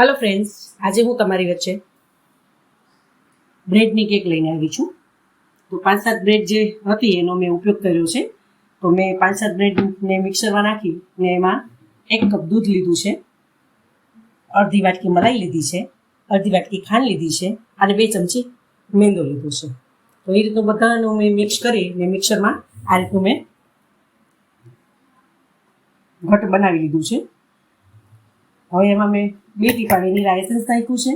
હાલો friends આજે હું તમારી વચ્ચે બ્રેડની કેક લઈને આવી છું. તો પાંચ સાત બ્રેડ જે હતી એનો મેં ઉપયોગ કર્યો છે. તો મેં પાંચ સાત બ્રેડને મિક્સરમાં નાખી ને એમાં એક કપ દૂધ લીધું છે. અડધી વાટકી મલાઈ લીધી છે. અડધી વાટકી ખાંડ લીધી છે અને બે ચમચી મેંદો લીધો છે. તો એ રીતનું બધાનું મેં મિક્સ કરી ને મિક્સરમાં આ રીતનું મેં ઘટ બનાવી લીધું છે. હવે એમાં મેં બે ટીપાણીની રાયસન્સ નાખ્યું છે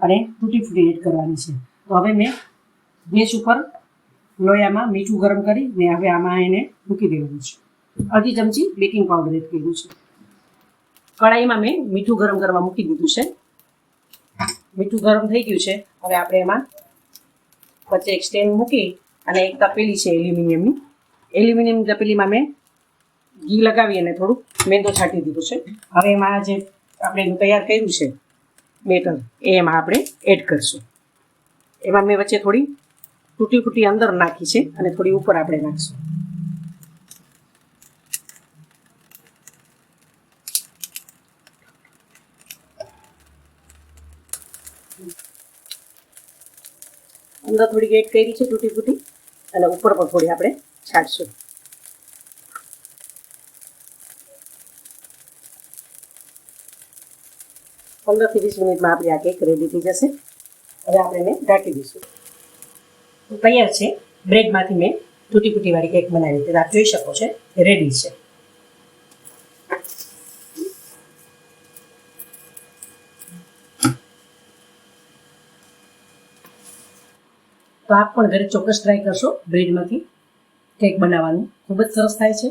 અને તૂટી ફૂટી એડ કરવાની છે. તો હવે મેં ગેસ ઉપર લોયામાં મીઠું ગરમ કરી ને હવે આમાં એને મૂકી દેવાનું છે. અડધી ચમચી બેકિંગ પાવડર એડ કર્યું છે. કઢાઈમાં મેં મીઠું ગરમ કરવા મૂકી દીધું છે. મીઠું ગરમ થઈ ગયું છે. હવે આપણે એમાં વચ્ચે એક સ્ટેન્ડ મૂકી અને એક તપેલી છે એલ્યુમિનિયમની. એલ્યુમિનિયમ તપેલીમાં મેં ઘી લગાવી અને થોડુંક મેંદો છાંટી દીધું છે. હવે એમાં જે આપણે એનું તૈયાર કર્યું છે બેટર એ એમાં આપણે એડ કરશું. એમાં મેં વચ્ચે થોડી તૂટી ફૂટી અંદર નાખી છે અને થોડી ઉપર આપણે નાખશું. અંદર થોડીક એડ કરી છે તૂટી ફૂટી અને ઉપર પણ થોડી આપણે છાંટશું. પંદરથી વીસ મિનિટમાં આપણી આ કેક રેડી થઈ જશે. હવે આપણે એને ઢાંકી દઈશું. તો તૈયાર છે. બ્રેડમાંથી મેં તૂટી ફૂટી વાળી કેક બનાવી છે. આપ જોઈ શકો છો રેડી છે. તો આપ પણ ઘરે ચોક્કસ ટ્રાય કરશો બ્રેડમાંથી કેક બનાવવાનું. ખૂબ જ સરસ થાય છે.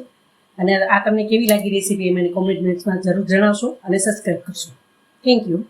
અને આ તમને કેવી લાગી રેસીપી એ મને કોમેન્ટ બોક્સમાં જરૂર જણાવશો અને સબસ્ક્રાઈબ કરશો. Thank you.